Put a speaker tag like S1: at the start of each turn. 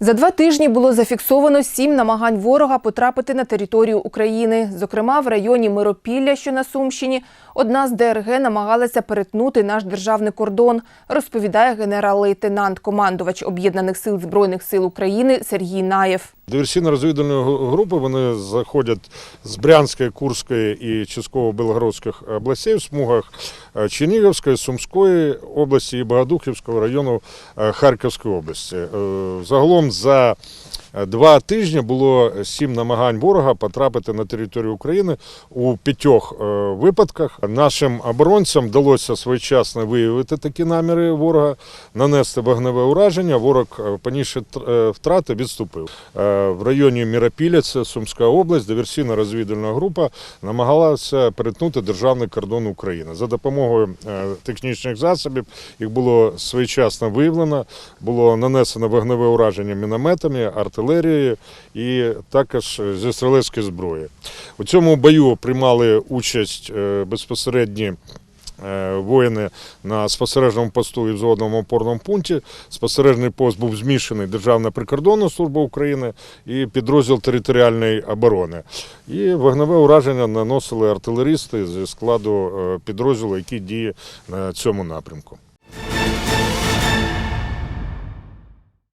S1: За два тижні було зафіксовано сім намагань ворога потрапити на територію України. Зокрема, в районі Миропілля, що на Сумщині, одна з ДРГ намагалася перетнути наш державний кордон, розповідає генерал-лейтенант, командувач Об'єднаних сил Збройних сил України Сергій Наєв.
S2: Диверсійно-розвідувальні групи вони заходять з Брянської, Курської і ческово белгородських областей в смугах е, Чернігівської, Сумської області і Богодухівського району е, Харківської області. Е, Загалом за два тижні було сім намагань ворога потрапити на територію України у п'ятьох е, випадках. Нашим оборонцям вдалося своєчасно виявити такі наміри ворога, нанести вогневе ураження. Ворог, е, понісши е, втрати, відступив. В районі Міропіля, це Сумська область, диверсійна розвідувальна група намагалася перетнути державний кордон України. За допомогою технічних засобів їх було своєчасно виявлено, було нанесено вогневе ураження мінометами, артилерією і також зі стрілецької зброї. У цьому бою приймали участь е, безпосередні е, воїни на спостережному посту і взводному опорному пункті. Спостережний пост був змішаний Державна прикордонна служба України і підрозділ територіальної оборони. І вогневе ураження наносили артилерісти зі складу е, підрозділу, який діє на цьому напрямку.